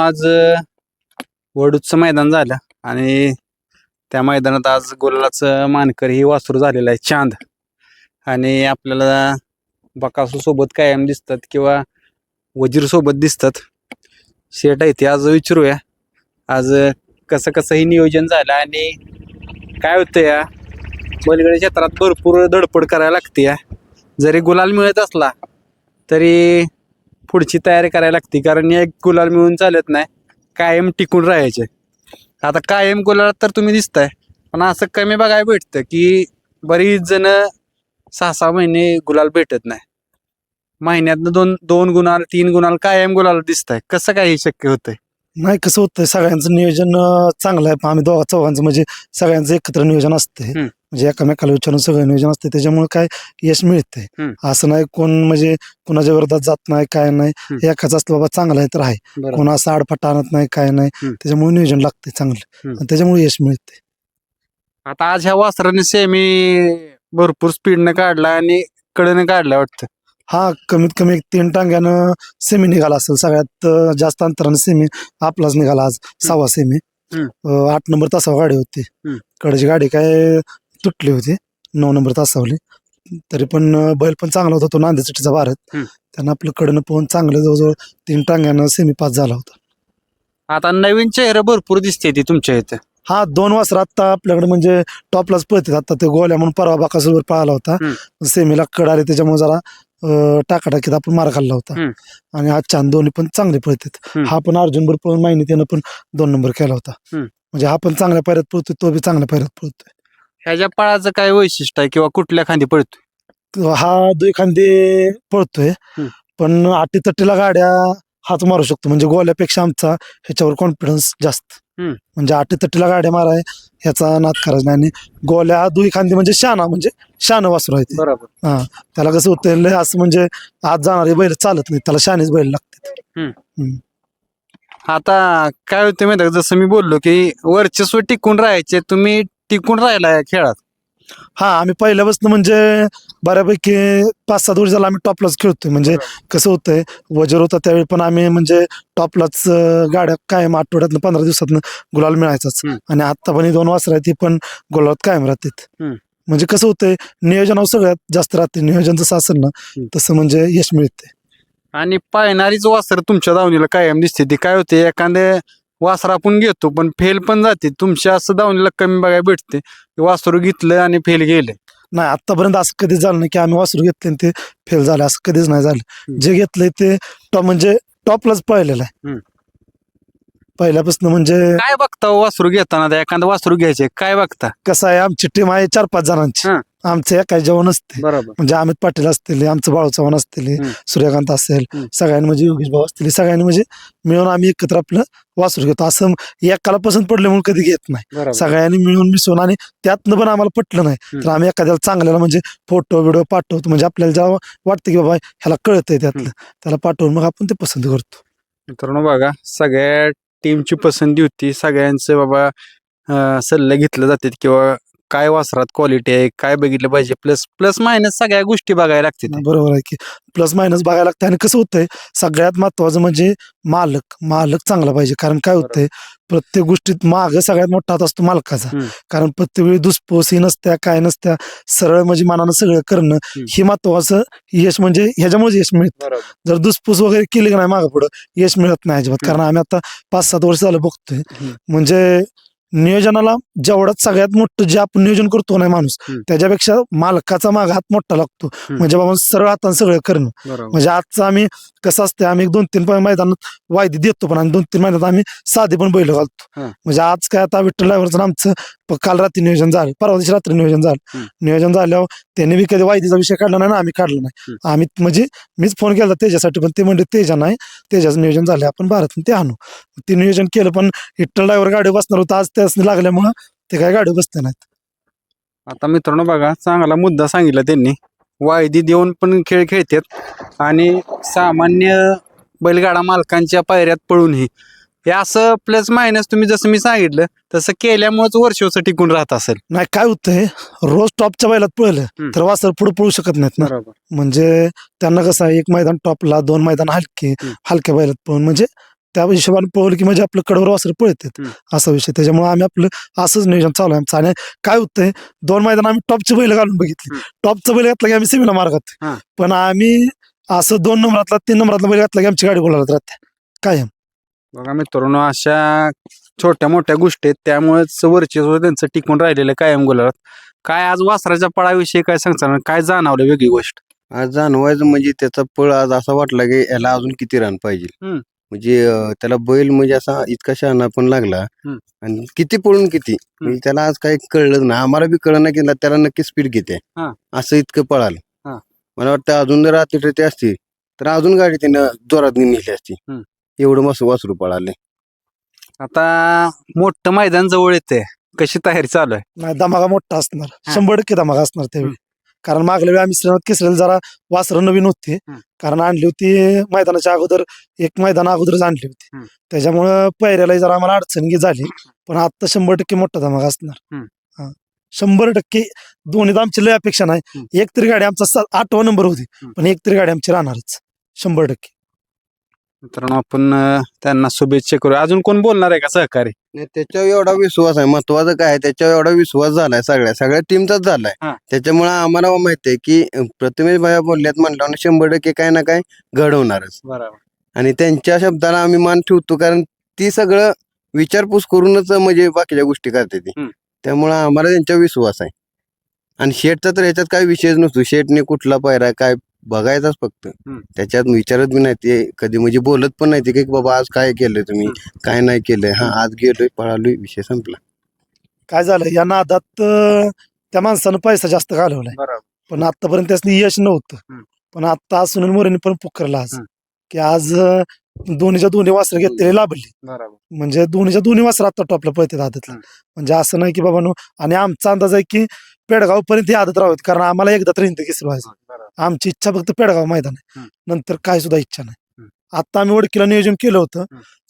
आज वडूचं मैदान झालं आणि त्या मैदानात आज गुलालाचं मानकर ही वासरू झालेलं आहे चांद. आणि आपल्याला बकासू सोबत कायम दिसतात किंवा वजीर सोबत दिसतात. शेट आहे ते आज विचारूया. आज कसं कसं हे नियोजन झालं आणि काय होतं या? बैलगाडी क्षेत्रात भरपूर धडपड करायला लागते या. जरी गुलाल मिळत असला तरी पुढची तयारी करायला लागते कारण एक गुलाल मिळून चालत नाही. कायम टिकून राहायचे. आता कायम गुलाल तर तुम्ही दिसताय पण असं कमी बघायला भेटतं की बरीच जण सहा सहा महिने गुलाल भेटत नाही. महिन्यातनं दोन दोन गुणाल तीन गुणाल कायम गुलाल दिसताय. कसं काय हे शक्य होतंय? नाही कसं होतंय सगळ्यांचं नियोजन अं, चांगलं आहे. आम्ही दोघा चौघांचं म्हणजे सगळ्यांचं एकत्र नियोजन असते हम्म. म्हणजे एकामेकाला विचारून सगळं नियोजन असते त्याच्यामुळे काय यश मिळते हम्म. असं नाही कोण म्हणजे कुणाच्या विरोधात जात नाही काय नाही. हम्म. एकाच असलं बाबा चांगलं आहे तर आहे. बरोबर कोण असं आडफाट आणत नाही काय नाही. हम्म. त्याच्यामुळे नियोजन लागते चांगलं. हम्म. आणि त्याच्यामुळे यश मिळते आता आज ह्या वासराने सेमी भरपूर स्पीडनं काढला आणि कडनं काढला वाटतं. हा कमीत कमी एक तीन टांग्यानं सेमी निघाला असेल. सगळ्यात अं, जास्त अंतरानं सेमी आपलाच निघाला आज. सहावा सेमी हम्म. अं, आठ नंबर तासावर गाडी होती. हम्म. कडची गाडी काय तुटली होती. नऊ नंबर तासावली. तरी पण बैल पण चांगला होता तो नांदेचटीचा भारत. त्यानं आपलं कडनं पोहून चांगलं जवळजवळ तीन टांग्यानं सेमी पास झाला होता. आता नवीन चेहरे भरपूर दिसते ती तुमच्या इथं. हा दोन वाजता आता आपल्याकडे म्हणजे टॉपलाच पळतात. आता ते गोल्या म्हणून परवा बाकासोबत पळाला होता. सेमीला कड आले त्याच्यामुळे जरा टाकाटाकीत आपण मार खाल्ला होता. आणि आज चांद दोन्ही पण चांगले पळतात. हा पण अर्जुन बरोबर पळून माहिती त्यानं पण दोन नंबर केला होता. म्हणजे हा पण चांगल्या पायऱ्यात पळतोय तो बी चांगल्या पायऱ्यात पळतोय. ह्याच्या पळाचं काय वैशिष्ट्य आहे किंवा कुठल्या खांदी पळतोय? हा दुई खांदे पळतोय. हम्म. पण आटी तट्टीला गाड्या हात मारू शकतो. म्हणजे गोल्यापेक्षा आमचा ह्याच्यावर कॉन्फिडन्स जास्त. हम्म. म्हणजे आटी तट्टीला गाड्या माराय ह्याचा नाद करायचा नाही. आणि गोल्या दुई खांदी म्हणजे शाना म्हणजे शान वासरू आहे ते. बरोबर. हा. त्याला कसं होतं लय असं म्हणजे आज जाणारे बैल चालत नाही त्याला शानेच बैल लागतात. आता काय होतं माहिती का, जसं मी बोललो की वर्चस्व टिकून राहायचे तुम्ही टिकून राहिला या खेळात? हा आम्ही पहिल्यापासून म्हणजे बऱ्यापैकी पाच सात वर्ष झाला आम्ही टॉपलाच खेळतोय. म्हणजे कसं होतंय वजर होता त्यावेळी पण आम्ही म्हणजे टॉपलाच गाड्या कायम आठवड्यातनं पंधरा दिवसातनं गुलाल मिळायचाच. आणि आता पण ही दोन वासर आहेत ती पण गुलालात कायम राहतात. म्हणजे कसं होतंय नियोजनावर सगळ्यात जास्त राहते नियोजन जसं असेल ना तसं म्हणजे यश मिळते आणि पायणारीच वासर तुमच्या दावणीला कायम दिसते. ती काय होते एखादे वासर आपण घेतो पण फेल पण जाते. तुमच्या असं दावणीला कमी बघायला भेटते. वासरू घेतलं आणि फेल गेले नाही आतापर्यंत असं कधीच झालं नाही की आम्ही वासरू घेतले आणि ते फेल झाले. असं कधीच नाही झालं. जे घेतलंय ते टॉप म्हणजे टॉपलाच पळलेलं आहे. हम्म. पहिल्यापासून म्हणजे काय बघता हो वासरू घेताना? एखादं वासरू घ्यायचे काय बघता? कसं आहे? आमची टीम आहे चार पाच जणांची. हा. आमचे एका जेवण असते. बरोबर. म्हणजे अमित पाटील असतील आमचं बाळू चव्हाण असतील हम्म. सूर्यकांत असेल हम्म. सगळ्यांनी म्हणजे योगेश भाऊ असतील सगळ्यांनी म्हणजे मिळून आम्ही एकत्र आपलं वासरू घेतो. असं एकाला पसंत पडले म्हणून कधी घेत नाही. बरोबर. सगळ्यांनी मिळून मिसळून आणि त्यातनं पण आम्हाला पटलं नाही. हम्म. तर आम्ही एखाद्याला चांगल्याला म्हणजे फोटो व्हिडिओ पाठवतो. म्हणजे आपल्याला जेव्हा वाटतं की बाबा ह्याला कळतंय त्यातलं त्याला पाठवून मग आपण ते पसंत करतो. मित्रांनो बघा सगळ्या टीमची पसंती होती. सगळ्यांचं बाबा अं, सल्ले घेतले जातात किंवा काय वासरात क्वालिटी आहे काय बघितलं पाहिजे? प्लस प्लस मायनस सगळ्या गोष्टी बघायला लागतात. बरोबर आहे की. प्लस मायनस बघायला लागतं आणि कसं होतंय सगळ्यात महत्वाचं म्हणजे मालक. मालक चांगला पाहिजे. कारण काय होतंय प्रत्येक गोष्टीत माग सगळ्यात मोठा हात असतो मालकाचा. कारण प्रत्येक वेळी दुसपोसी नसत्या काय नसत्या सरळ म्हणजे मनानं सगळं करणं हे महत्वाचं यश म्हणजे ह्याच्यामुळे यश मिळतं. जर दुसपूस वगैरे केली का नाही मागं पुढं यश मिळत नाही अजिबात. कारण आम्ही आता पाच सात वर्ष झालं बघतोय. म्हणजे नियोजनाला जेवढ्यात सगळ्यात मोठं जे आपण नियोजन करतो नाही माणूस. त्याच्यापेक्षा मालकाचा माग हात मोठा लागतो. म्हणजे बाबा सरळ हातानं सगळं करणं. म्हणजे आजचं आम्ही कसं असतं आम्ही दोन तीन मैदानात वायदी देतो पण आणि दोन तीन मैदानात आम्ही साधे पण बैल घालतो. म्हणजे आज काय आता विठ्ठल ड्रायव्हरचं आमचं प- काल रात्री नियोजन झालं परवा दिवशी रात्री नियोजन झालं. हम्म. नियोजन झाल्यावर त्यांनी बी कधी वायदीचा विषय काढला नाही ना आम्ही काढला नाही. आम्ही म्हणजे मीच फोन केला तेजासाठी पण ते म्हणजे तेजा नाही तेजाचं नियोजन झालं आपण भारत ते आणू. ते नियोजन केलं पण विठ्ठल ड्रायव्हर गाडी बसणार होता आज त्याच लागल्यामुळं ते काय गाडी बसते नाहीत. आता मित्रांनो बघा चांगला मुद्दा सांगितला त्यांनी. वायदी देऊन पण खेळ खेळतात आणि सामान्य बैलगाडा मालकांच्या पायऱ्यात पळूनही. हे असं प्लस मायनस तुम्ही जसं मी सांगितलं तसं केल्यामुळेच वर्षोच टिकून राहत असेल नाही काय होतंय रोज टॉपच्या बैलात पळलं. तर वासर पुढे पळू शकत नाहीत ना बरोबर म्हणजे त्यांना कसं आहे एक मैदान टॉपला दोन मैदान हलके हम्म. हलक्या बैलात पळून म्हणजे त्या हिशोबाने पळवलं की म्हणजे आपलं कडवर वासर पळतात हम्म. असा विषय त्याच्यामुळे आम्ही आपलं असंच नियोजन चालू आहे आमचं आणि काय होतंय दोन मैदान आम्ही टॉपचे बैल घालून बघितले हम्म. टॉपचं बैल घातलं की आम्ही सेमीला मार खातो हा. पण आम्ही असं दोन नंबरातला तीन नंबरातला बैल घातला की आमची गाडी बोलायला राहते कायम बघा मित्रांनो अशा छोट्या मोठ्या गोष्टी आहेत. त्यामुळेच वर्चस्व त्यांचं टिकून राहिलेलं कायम गुलाबात काय आज वासराच्या पळाविषयी काय सांगता काय जाणवलं वेगळी गोष्ट? आज जाणवायचं म्हणजे त्याचा पळ आज असा वाटला की याला अजून किती रन पाहिजे? हम्म. म्हणजे अं, त्याला बैल म्हणजे असा इतका शहाणा पण लागला. हम्म. आणि किती पळून किती? म्हणजे त्याला आज काही कळलं ना आम्हाला बी कळलं ना की ना त्याला नक्की स्पीड किती हा. आहे असं इतकं पळालं. हा. मला वाटतं अजून जर रात्री ते असती तर अजून गाडी त्यानं जोरात नेली असती. हम्म. एवढं मस्त वासरू पळाले आता मोठं मैदान जवळ येते कशी तयारी चालू आहे नाही धमाका मोठा असणार हा. शंभर टक्के धमाका असणार त्यावेळी कारण मागल्या वेळी आम्ही श्रीनाथ केसरीला जरा वासरं नवीन होती हम्म. कारण आणली होती मैदानाच्या अगोदर एक मैदान अगोदरच आणली होती हम्म. त्याच्यामुळं पहिऱ्याला जरा आम्हाला अडचण झाली पण आता शंभर टक्के मोठा धमाका असणार हम्म. हा. शंभर टक्के दोन्ही आमची लय अपेक्षा नाही. एक तरी गाडी आमचा सा- आठवा नंबर होती हम्म. पण एक तरी गाडी आमची राहणारच शंभर टक्के मित्रांनो आपण अं, त्यांना शुभेच्छा करूया. अजून कोण बोलणार आहे का सहकारी? नाही, त्याच्यावर एवढा विश्वास आहे. महत्वाचं काय आहे, त्याच्यावर एवढा विश्वास झालाय सगळ्या. सगळ्या टीमचाच झालाय. हा. त्याच्यामुळे आम्हाला माहिती आहे की अं, प्रथमेश भाया बोलल्यात म्हणल्यावर शंभर टक्के काय ना काय घडवणारच. बरोबर. आणि त्यांच्या शब्दाला आम्ही मान ठेवतो कारण ती सगळं विचारपूस करूनच म्हणजे बाकीच्या गोष्टी करते ती. हम्म. त्यामुळे आम्हाला त्यांच्यावर विश्वास आहे. आणि शेटचा तर याच्यात काही विषयच नसतो. शेटने कुठला पायरा काय बघायचाच फक्त. त्याच्यात विचारत बी नाही ते कधी म्हणजे बोलत पण नाही ते की बाबा आज काय केलंय तुम्ही? काय नाही केलंय? हा आज गेलोय पळालोय विषय संपला. काय झालं? या नादात अं, त्या माणसानं पैसा जास्त घालवलाय. बरोबर. पण आतापर्यंत त्यासनी यश नव्हतं. हम्म. पण आता सुनील मोरेने पण पुकारला आज. हम्म. की आज अं, दोन्हीच्या दोन्ही वासर घेतलेली लाभली. बरोबर. म्हणजे दोन्हीच्या दोन्ही वासर आता टॉपला पळतात आदतला हम्म. म्हणजे असं नाही की बाबा नो आणि आमचा अंदाज आहे की पेडगाव पर्यंत ही आदत राहत कारण आम्हाला एकदा तरी हिंद केसर व्हायचं. आमची इच्छा फक्त पेडगाव मैदान आहे. नंतर काय सुद्धा इच्छा नाही. आता आम्ही ओळखीला नियोजन केलं होतं.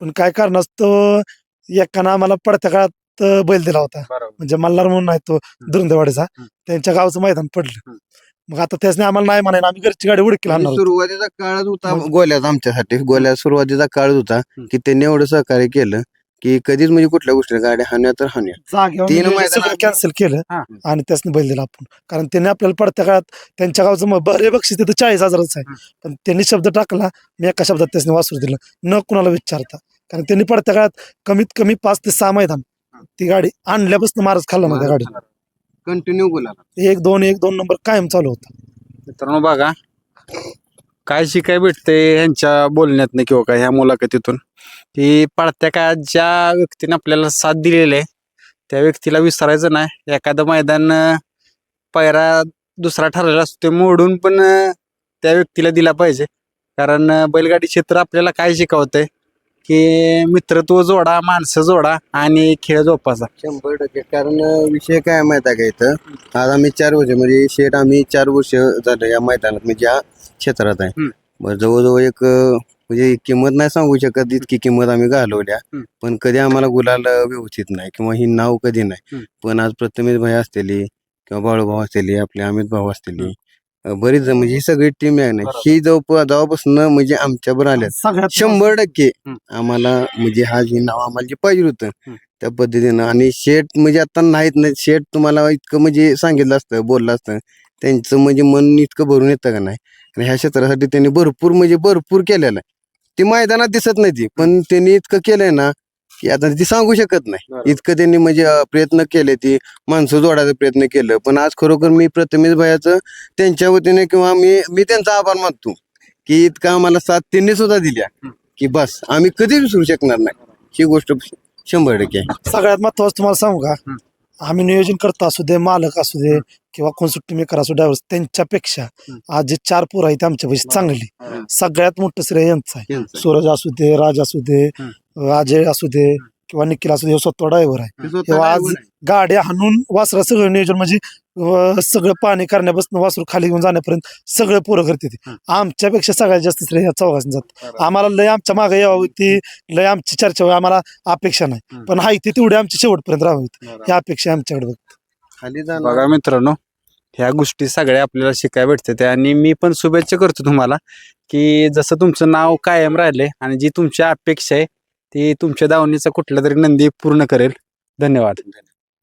पण काय कारणास्तव एकानं आम्हाला पडत्या काळात बैल दिला होता म्हणजे मल्हार म्हणून आहे तो दुरंदेवाडीचा. त्यांच्या गावचं मैदान पडलं. मग आता त्यासने आम्हाला नाही म्हणायला आम्ही घरची गाडी उडकीला आणणार होतो. सुरुवातीचा काळच होता गोल्याचा आमच्यासाठी गोल्या सुरुवातीचा काळ होता. की त्यांनी एवढं सहकार्य केलं की कधीच म्हणजे कुठल्या गोष्टी गाड्या हाण्या तर हाण्या जागेवर तीन सगळं आम्ही- कॅन्सल केलं हा. आणि त्यासने बैल दिला आपण. कारण त्यांनी आपल्याला पडत्या काळात त्यांच्या गावचं मग बरे बक्षीस तिथं चाळीस हजारच आहे. पण त्यांनी शब्द टाकला मी एका शब्दात त्यासने वासरू दिलं. न कुणाला विचारता. कारण त्यांनी पडत्या काळात कमीत कमी पाच ते सहा मैदान ती गाडी आणल्यापासून मारच खाल्ला ना त्या गाडी कंटिन्यू गुलाला एक दोन एक दोन नंबर कायम चालू होता. मित्रांनो बघा काय शिकाय भेटते ह्यांच्या बोलण्यातनं किंवा काय ह्या मुलाखतीतून की पडत्या का ज्या व्यक्तीने आपल्याला साथ दिलेली आहे त्या व्यक्तीला विसरायचं नाही. एखादं मैदान पायरा दुसरा ठरलेला असतो ते मोडून पण त्या व्यक्तीला दिला पाहिजे. कारण बैलगाडी क्षेत्र आपल्याला काय शिकवतंय की मित्रत्व जोडा माणसं जोडा आणि खेळ जोपासा. शंभर टक्के. कारण विषय काय माहीत आहे का इथं? आज आम्ही चार वर्ष म्हणजे शेट आम्ही चार वर्ष झालं या मैदानात. म्हणजे क्षेत्रात आहे. मग जवळजवळ एक अं, म्हणजे किंमत नाही सांगू शकत इतकी किंमत आम्ही घालवल्या हम्म. पण कधी आम्हाला गुलाल अं, व्यवस्थित नाही किंवा ही नाव कधी नाही. पण आज प्रथमेश भाई असलेली किंवा बाळूभाऊ असलेली आपले अमित भाऊ असलेली अं, बरीच जण म्हणजे ही सगळी टीम आहे ना बरोबर. ही जवळ जेव्हापासून म्हणजे आमच्यावर आल्या सगळ्यात शंभर टक्के हम्म. आम्हाला म्हणजे हा जे नाव आम्हाला जे पाहिजे होतं हम्म. त्या पद्धतीनं आणि शेट म्हणजे आता नाहीत नाही शेट तुम्हाला इतकं म्हणजे सांगितलं असतं बोललं असतं त्यांचं म्हणजे मन इतकं भरून येतं का नाही आणि ह्या क्षेत्रासाठी त्यांनी भरपूर म्हणजे भरपूर केलेलं आहे. ती मैदानात दिसत नाही ती पण त्यांनी इतकं केलंय ना की आता ती सांगू शकत नाही. इतकं त्यांनी म्हणजे प्रयत्न केले ती माणसं जोडायचा प्रयत्न केलं. पण आज खरोखर मी प्रथमेश भयाचं त्यांच्या वतीने किंवा मी मी त्यांचा आभार मानतो की इतका आम्हाला साथ त्यांनी सुद्धा दिल्या की बस आम्ही कधी विसरू शकणार नाही. ही गोष्ट शंभर टक्के सगळ्यात महत्वाचं तुम्हाला सांगू का. आम्ही नियोजन करतो असू दे मालक असू दे किंवा कोण सुट्टी मेकर असू ड्रायव्हर त्यांच्यापेक्षा. आज जे चार पोरं आहेत आमच्या पैसे चांगली. सगळ्यात मोठं श्रेय यांचं आहे. सूरज असू दे राज असू दे. अजय असू दे किंवा निखिल असू दे ह्यो स्वतः ड्रायव्हर आहे. ते स्वतः तेव्हा आज driver आहे. गाड्या हाणून वासरा सगळं नियोजन म्हणजे अं, सगळं पाणी करण्यापासून वासरू खाली घेऊन जाण्यापर्यंत सगळं पोरं करते ते. आमच्यापेक्षा सगळ्यात जास्त श्रेय ह्या चौघांचं जात. आम्हाला लय आमच्या मागे यावं ती लय आमची चर्चा व्हावी आम्हाला अपेक्षा नाही. पण हाय ती तेवढी आमची शेवटपर्यंत राहावी. ही अपेक्षा आहे आमच्याकडे बघ. खाली जाणार बघा मित्रांनो ह्या गोष्टी सगळ्या आपल्याला शिकायला भेटतात आणि मी पण शुभेच्छा करतो तुम्हाला की जसं तुमचं नाव कायम राहिले आणि जी तुमची अपेक्षा आहे ते तुमच्या दावणीचा कुठला तरी नंदी पूर्ण करेल. धन्यवाद.